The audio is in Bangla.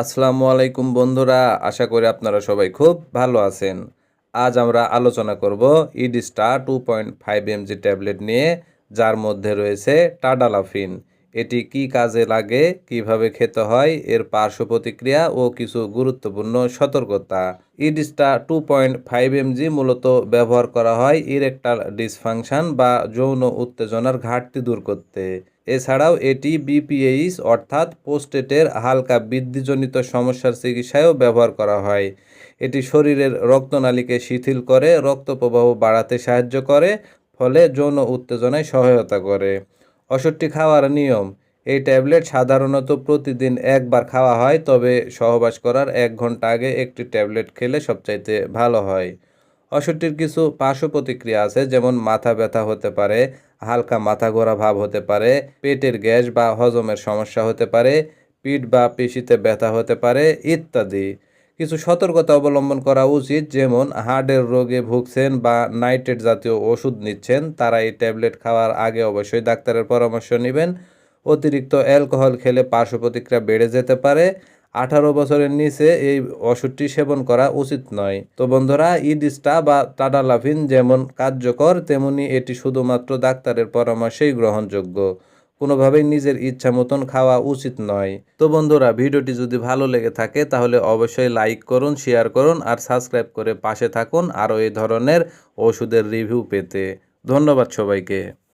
আসসালামু আলাইকুম বন্ধুরা, আশা করি আপনারা সবাই খুব ভালো আছেন। আজ আমরা আলোচনা করব ইডিস্টার two point five MG tablet নিয়ে, যার মধ্যে রয়েছে টাডালাফিন। এটি কি কাজে লাগে, কীভাবে খেতে হয়, এর পার্শ্ব প্রতিক্রিয়া ও কিছু গুরুত্বপূর্ণ সতর্কতা। ইডিস্টা টু পয়েন্ট ফাইভ এমজি মূলত ব্যবহার করা হয় ইরেকটাল ডিসফাংশন বা যৌন উত্তেজনার ঘাটতি দূর করতে। এছাড়াও এটি বিপিএইচ অর্থাৎ পোস্টেটের হালকা বৃদ্ধিজনিত সমস্যার চিকিৎসায়ও ব্যবহার করা হয়। এটি শরীরের রক্তনালীকে শিথিল করে রক্ত প্রবাহ বাড়াতে সাহায্য করে, ফলে যৌন উত্তেজনায় সহায়তা করে। ওষুধটি খাওয়ার নিয়ম। এই ট্যাবলেট সাধারণত প্রতিদিন একবার খাওয়া হয়, তবে সহবাস করার এক ঘণ্টা আগে একটি ট্যাবলেট খেলে সবচাইতে ভালো হয়। ওষুধটির কিছু পার্শ্ব প্রতিক্রিয়া আছে, যেমন মাথা ব্যথা হতে পারে, হালকা মাথা ঘোরা ভাব হতে পারে, পেটের গ্যাস বা হজমের সমস্যা হতে পারে, পিঠ বা পেশিতে ব্যথা হতে পারে, ইত্যাদি। কিছু সতর্কতা অবলম্বন করা উচিত, যেমন হার্টের রোগে ভুগছেন বা নাইট্রেট জাতীয় ওষুধ নিচ্ছেন, তারা এই ট্যাবলেট খাওয়ার আগে অবশ্যই ডাক্তারের পরামর্শ নেবেন। অতিরিক্ত অ্যালকোহল খেলে পার্শ্ব প্রতিক্রিয়া বেড়ে যেতে পারে। আঠারো বছরের নিচে এই ওষুধটি সেবন করা উচিত নয়। তো বন্ধুরা, ইডিস্টা বা টাডালাফিন যেমন কার্যকর, তেমনি এটি শুধুমাত্র ডাক্তারের পরামর্শেই গ্রহণযোগ্য। কোনোভাবেই নিজের ইচ্ছা মতন খাওয়া উচিত নয়। তো বন্ধুরা, ভিডিওটি যদি ভালো লেগে থাকে, তাহলে অবশ্যই লাইক করুন, শেয়ার করুন আর সাবস্ক্রাইব করে পাশে থাকুন আরও এই ধরনের ওষুধের রিভিউ পেতে। ধন্যবাদ সবাইকে।